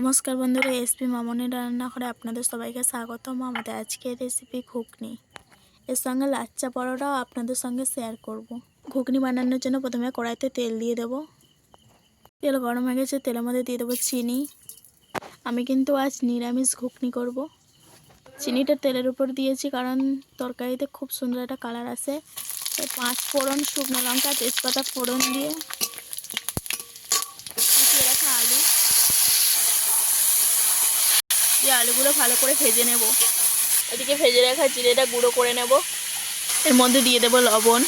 নমস্কার বন্ধুরা এসপি মামনের রান্নাঘরে আপনাদের সবাইকে স্বাগতম। আমাদের আজকের রেসিপি ঘুগনি। এর সঙ্গে লাচ্চা পরোটাও আপনাদের সঙ্গে শেয়ার করব। ঘুগনি বানানোর জন্য প্রথমে কড়াইতে তেল দিয়ে দেব। তেল গরম হয়ে গেছে, তেলের মধ্যে দিয়ে দেবো চিনি। আমি কিন্তু আজ নিরামিষ ঘুগনি করব। চিনিটা তেলের উপর দিয়েছি, কারণ তরকারিতে খুব সুন্দর একটা কালার আসে। পাঁচ ফোড়ন, শুকনো লঙ্কা, তেজপাতা ফোড়ন দিয়ে কুচিয়ে রাখা আলু দিয়ে আলুগুলো ভালো করে ভেজে নেব। এদিকে ভেজে রাখা জিরেটা গুঁড়ো করে নেব। এর মধ্যে দিয়ে দেব লবণ।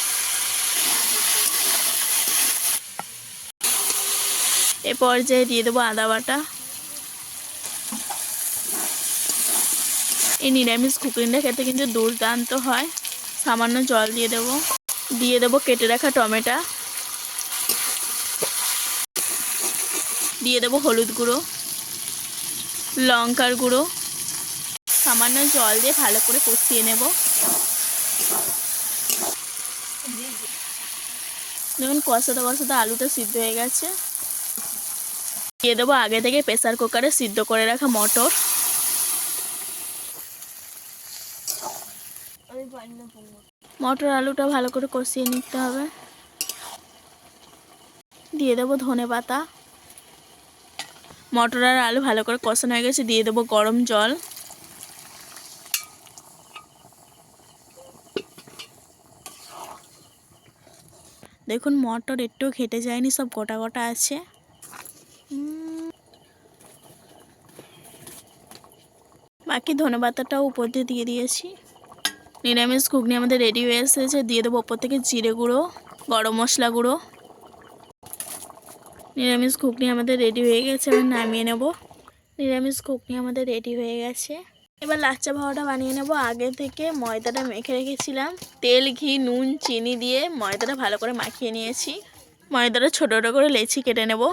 এ পর্যায়ে দিয়ে দেবো আদা বাটা। এই নিরামিষ কুকিংটা খেতে কিন্তু দুর্দান্ত হয়। সামান্য জল দিয়ে দেব। দিয়ে দেবো কেটে রাখা টমেটো। দিয়ে দেবো হলুদ গুঁড়ো। লঙ্কার গুঁড়ো। সামান্য জল দিয়ে ভালো করে কষিয়ে নেব। দেখুন, কষাতে কষাতে আলুটা সিদ্ধ হয়ে গেছে। দিয়ে দেবো আগে থেকে প্রেসার কুকারে সিদ্ধ করে রাখা মটর। মটর আলুটা ভালো করে কষিয়ে নিতে হবে। দিয়ে দেবো ধনে পাতা। মটর আর আলু ভালো করে কষানো হয়ে গেছে, দিয়ে দেবো গরম জল। দেখুন, মটর একটু ঘেটে যায়নি, সব গোটা গোটা আছে। বাকি ধনে পাতাটাও উপর দিয়ে দিয়ে দিয়েছি। নিরামিষ ঘুগনি আমাদের রেডি হয়ে এসেছে, দিয়ে দেবো ওপর থেকে জিরে গুঁড়ো, গরম মশলা গুঁড়ো। নিরামিষ ঘুগনি আমাদের রেডি হয়ে গেছে, এবার নামিয়ে নেব। নিরামিষ ঘুগনি আমাদের রেডি হয়ে গেছে। এবার লাচ্চা ভাওয়াটা বানিয়ে নেব। আগে থেকে ময়দাটা মেখে রেখেছিলাম। তেল, ঘি, নুন, চিনি দিয়ে ময়দাটা ভালো করে মাখিয়ে নিয়েছি। ময়দাটা ছোটো ছোটো করে লেচি কেটে নেব।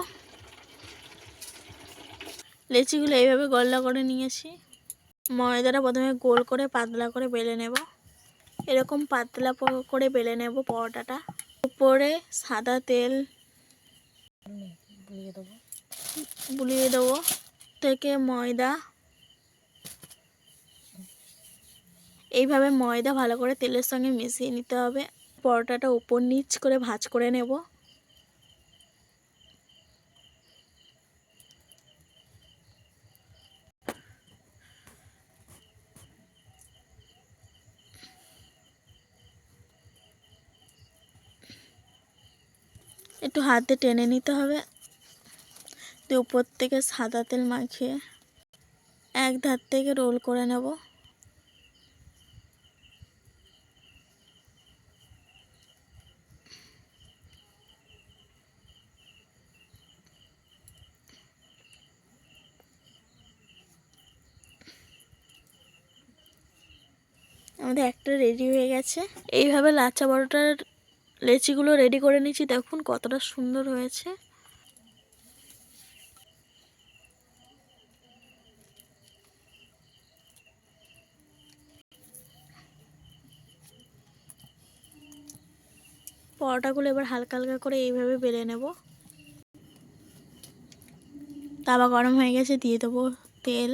লেচিগুলো এইভাবে গল্লা করে নিয়েছি। ময়দাটা প্রথমে গোল করে পাতলা করে বেলে নেব। এরকম পাতলা করে বেলে নেব পরোটাটা। উপরে সাদা তেল বুলিয়ে দেবো। বুলিয়ে দেবো। থেকে ময়দা। এইভাবে ময়দা ভালো করে তেলের সঙ্গে মিশিয়ে নিতে হবে। পরোটাটা উপর নিচ করে ভাজ করে নেব। একটু হাতে টেনে নিতে হবে। দিয়ে উপর থেকে সাদা তেল মাখিয়ে এক ধার থেকে রোল করে নেব। আমাদের একটা রেডি হয়ে গেছে। এইভাবে লাচ্চা বড়টার লেচিগুলো রেডি করে নিচ্ছি দেখুন কতটা সুন্দর হয়েছে। পরোটাগুলো এবার হালকা হালকা করে এইভাবে বেলে নেব। তাওয়া গরম হয়ে গেছে, দিয়ে দেবো তেল।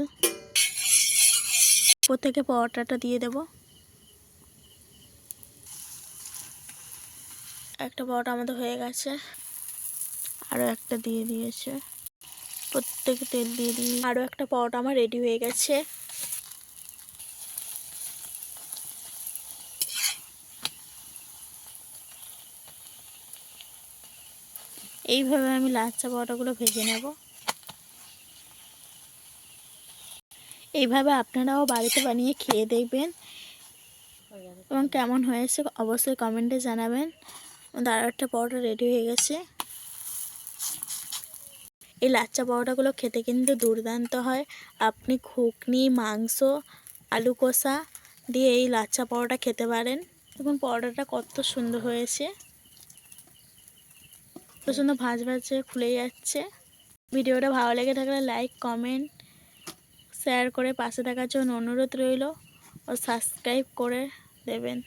উপর থেকে পরোটাটা দিয়ে দেবো। একটা পরোটা আমাদের হয়ে গেছে। আরও একটা দিয়ে দিয়েছে। প্রত্যেকে তেল দিয়ে দিই। আরও একটা পরোটা আমার রেডি হয়ে গেছে। এইভাবে আমি লাচ্চা পরোটাগুলো ভেজে নেব। এইভাবে আপনারাও বাড়িতে বানিয়ে খেয়ে দেখবেন। এবং কেমন হয়েছে অবশ্যই কমেন্টে জানাবেন। আরও একটা পরোটা রেডি হয়ে গেছে। এই লাচ্চা পরোটাগুলো খেতে কিন্তু দুর্দান্ত হয়। আপনি ঘুগনি, মাংস, আলু কষা দিয়ে এই লাচ্চা পরোটা খেতে পারেন। দেখুন পরোটাটা কত সুন্দর হয়েছে। ভাঁজ ভাজ ভাজে খুলে যাচ্ছে। ভিডিওটা ভালো লেগে থাকলে লাইক কমেন্ট শেয়ার করে পাশে থাকার জন্য অনুরোধ রইল। ও সাবস্ক্রাইব করে দেবেন।